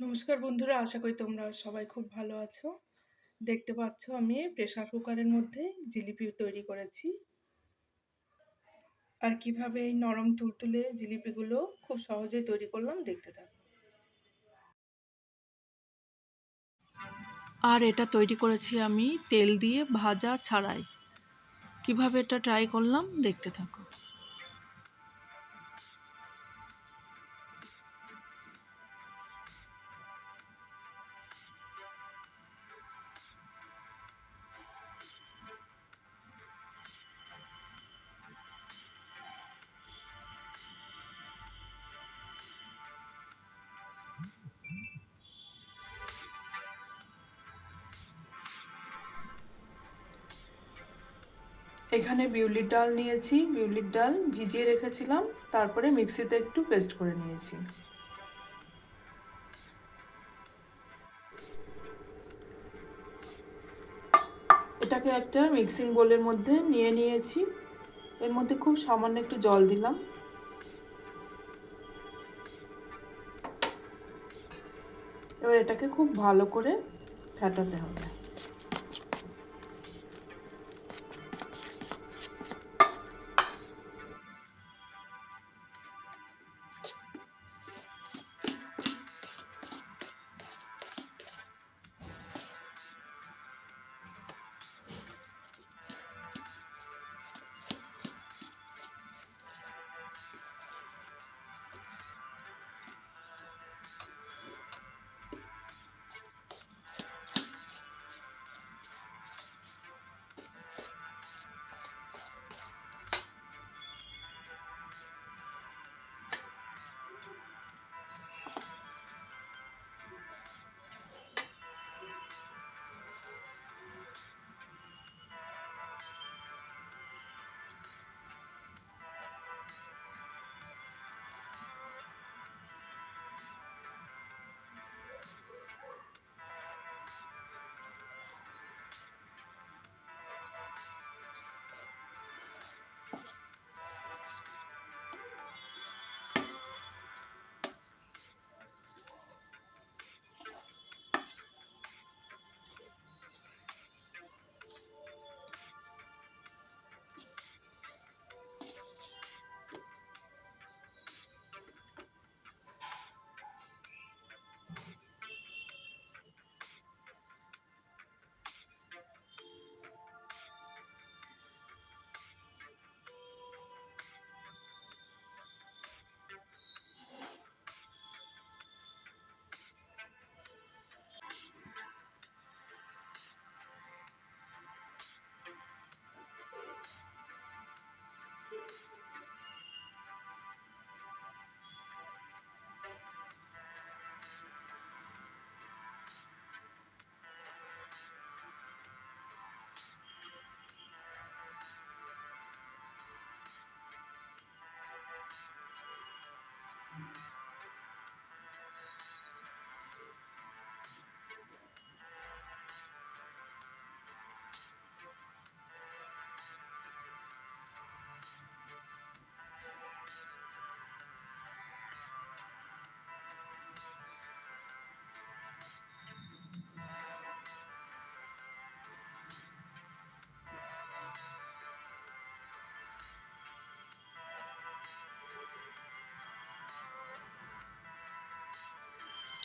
নমস্কার বন্ধুরা, আশা করি তোমরা সবাই খুব ভালো আছো। দেখতে পাচ্ছ আমি প্রেসার কুকারের মধ্যে জিলিপি তৈরি করেছি। আর কীভাবে এই নরম তুলতুলে জিলিপিগুলো খুব সহজেই তৈরি করলাম দেখতে থাকো। আর এটা তৈরি করেছি আমি তেল দিয়ে ভাজা ছাড়াই। কীভাবে এটা ট্রাই করলাম দেখতে থাকো। এখানে বিউলির ডাল নিয়েছি, বিউলির ডাল ভিজিয়ে রেখেছিলাম, তারপরে মিক্সিতে একটু পেস্ট করে নিয়েছি। এটাকে একটা মিক্সিং বোলের মধ্যে নিয়ে নিয়েছি। এর মধ্যে খুব সামান্য একটু জল দিলাম। এবার এটাকে খুব ভালো করে ফেটাতে হবে।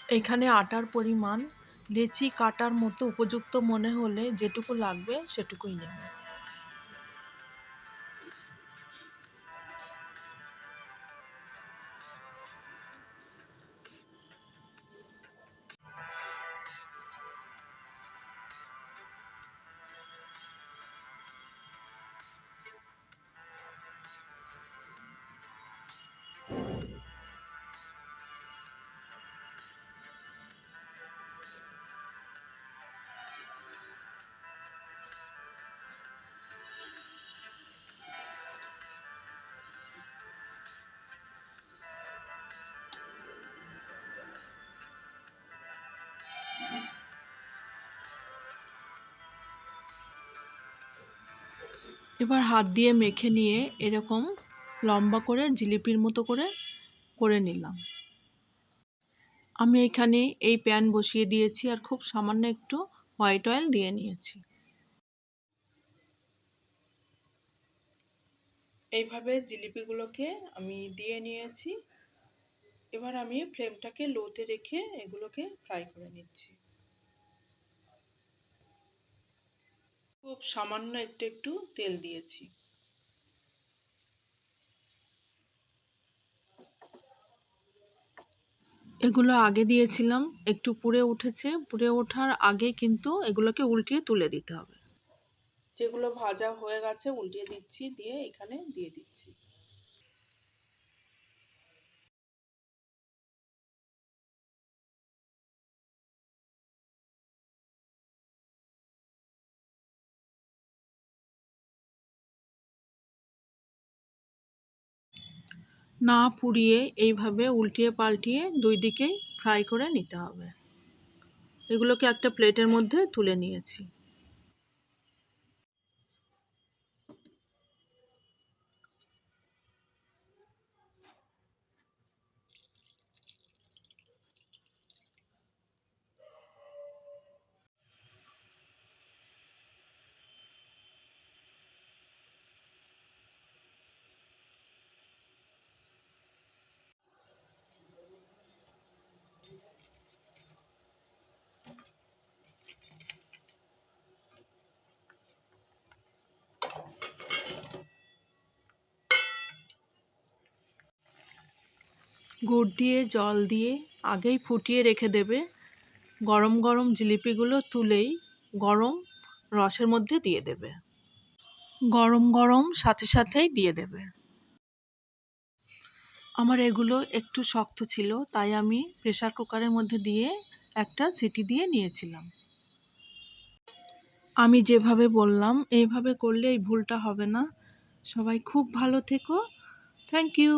এখানে আটার পরিমাণ লেচি কাটার মতো উপযুক্ত মনে হলে যেটুকু লাগবে সেটুকুই নেবে। এবার হাত দিয়ে মেখে নিয়ে এরকম লম্বা করে জিলিপির মতো করে করে নিলাম। আমি এখানে এই প্যান বসিয়ে দিয়েছি আর খুব সামান্য একটু হোয়াইট অয়েল দিয়ে নিয়েছি। এইভাবে জিলিপিগুলোকে আমি দিয়ে নিয়েছি। এবার আমি ফ্লেমটাকে লোতে রেখে এগুলোকে ফ্রাই করে নিচ্ছি। খুব সামান্য একটু একটু তেল দিয়েছি। এগুলো আগে দিয়েছিলাম একটু পুড়ে উঠেছে। পুড়ে ওঠার আগে কিন্তু এগুলোকে উল্টিয়ে তুলে দিতে হবে। যেগুলো ভাজা হয়ে গেছে উল্টিয়ে দিচ্ছি দিয়ে এখানে দিয়ে দিচ্ছি। না পুড়িয়ে এইভাবে উল্টিয়ে পাল্টিয়ে দুই দিকেই ফ্রাই করে নিতে হবে। এগুলোকে একটা প্লেটের মধ্যে তুলে নিয়েছি। গুড় দিয়ে, জল দিয়ে আগেই ফুটিয়ে রেখে দেবে। গরম গরম জিলিপিগুলো তুলেই গরম রসের মধ্যে দিয়ে দেবে। গরম গরম সাথে সাথেই দিয়ে দেবে। আমার এগুলো একটু শক্ত ছিল, তাই আমি প্রেসার কুকারের মধ্যে দিয়ে একটা সিটি দিয়ে নিয়েছিলাম। আমি যেভাবে বললাম, এইভাবে করলে এই ভুলটা হবে না। সবাই খুব ভালো থেকো। Thank you.